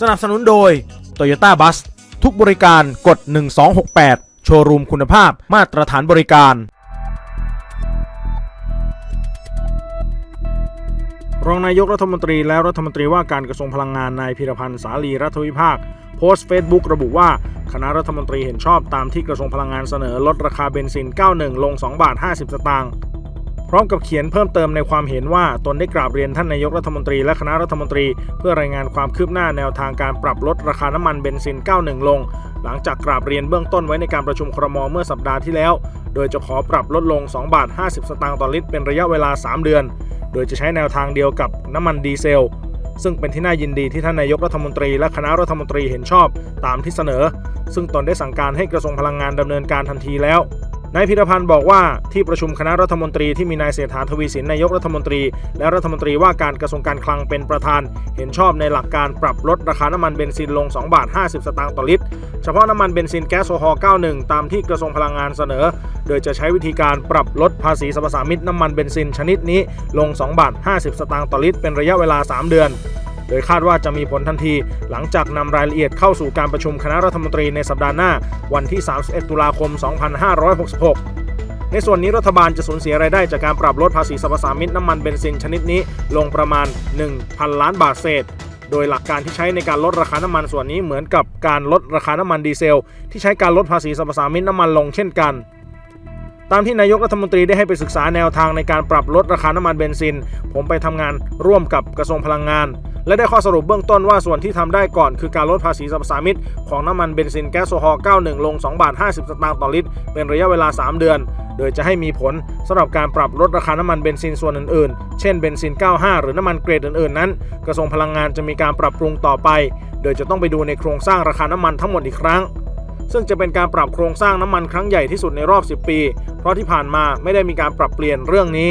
สนับสนุนโดย Toyota Bus ทุกบริการกด 1268 โชว์รูมคุณภาพมาตรฐานบริการ รองนายกรัฐมนตรีและรัฐมนตรีว่าการกระทรวงพลังงานนายพิรพันธ์สาลีรัฐวิภาค โพสต์เฟซบุ๊กระบุว่า คณะรัฐมนตรีเห็นชอบตามที่กระทรวงพลังงานเสนอลดราคาเบนซิน 91 ลง 2 บาท 50 สตางค์ พร้อมกับเขียนเพิ่มเติมในความเห็นว่าตนได้กราบเรียนท่านนายกรัฐมนตรีและคณะรัฐมนตรี เพื่อรายงานความคืบหน้าแนวทางการปรับลดราคาน้ำมันเบนซิน 91 ลง หลังจากกราบเรียนเบื้องต้นไว้ในการประชุมครมเมื่อสัปดาห์ที่แล้ว โดยจะขอปรับลดลง 2 บาท 50 สตางค์ต่อลิตรเป็นระยะเวลา 3 เดือน โดยจะใช้แนวทางเดียวกับน้ำมันดีเซลซึ่งเป็นที่น่ายินดีที่ท่านนายกรัฐมนตรีและคณะรัฐมนตรีเห็นชอบตามที่เสนอ ซึ่งตนได้สั่งการให้กระทรวงพลังงานดำเนินการทันทีแล้ว นายพิรพันธ์บอกว่าที่ประชุมคณะรัฐมนตรีที่มีนายเศรษฐาทวีสินนายกรัฐมนตรี และรัฐมนตรีว่าการกระทรวงการคลังเป็นประธาน เห็นชอบในหลักการปรับลดราคาน้ำมันเบนซินลง 2 บาท 50 สตางค์ต่อลิตร เฉพาะน้ำมันเบนซินแก๊สโซฮอล์91 ตามที่กระทรวงพลังงานเสนอ โดยจะใช้วิธีการปรับลดภาษีสรรพสามิตน้ำมันเบนซินชนิดนี้ลง 2 บาท 50 สตางค์ต่อลิตร เป็นระยะเวลา 3 เดือน โดยคาดว่าจะมีผลทันที หลังจากนำรายละเอียดเข้าสู่การประชุมคณะรัฐมนตรีในสัปดาห์หน้า วันที่ 31 ตุลาคม 2566ในส่วนนี้รัฐบาลจะสูญเสียรายได้จากการปรับลดภาษีสรรพสามิตน้ำมันเบนซินชนิดนี้ลงประมาณ 1,000 ล้านบาทเศษ โดยหลักการที่ใช้ในการลดราคาน้ำมันส่วนนี้เหมือนกับการลดราคาน้ำมันดีเซล ที่ใช้การลดภาษีสรรพสามิตน้ำมันลงเช่นกัน ตามที่นายกรัฐมนตรีได้ให้ไปศึกษาแนวทางในการปรับลดราคาน้ำมันเบนซิน ผมไปทำงานร่วมกับกระทรวงพลังงาน และได้ข้อสรุปเบื้องต้นว่าส่วนที่ทำได้ก่อน คือการลดภาษีสรรพสามิตของน้ำมันเบนซินแก๊สโซฮอล์91 ลง2บาท50 สตางค์ต่อลิตร เป็นระยะเวลา 3 เดือน โดยจะให้มีผลสำหรับการปรับลดราคาน้ำมันเบนซินส่วนอื่นๆ เช่นเบนซิน 95 หรือน้ำมันเกรดอื่นๆนั้น กระทรวงพลังงานจะมีการปรับปรุงต่อไป โดยจะต้องไปดูในโครงสร้างราคาน้ำมันทั้งหมดอีกครั้งซึ่งจะเป็นการปรับโครงสร้างน้ำมันครั้งใหญ่ที่สุดในรอบ 10 ปี เพราะที่ผ่านมาไม่ได้มีการปรับเปลี่ยนเรื่องนี้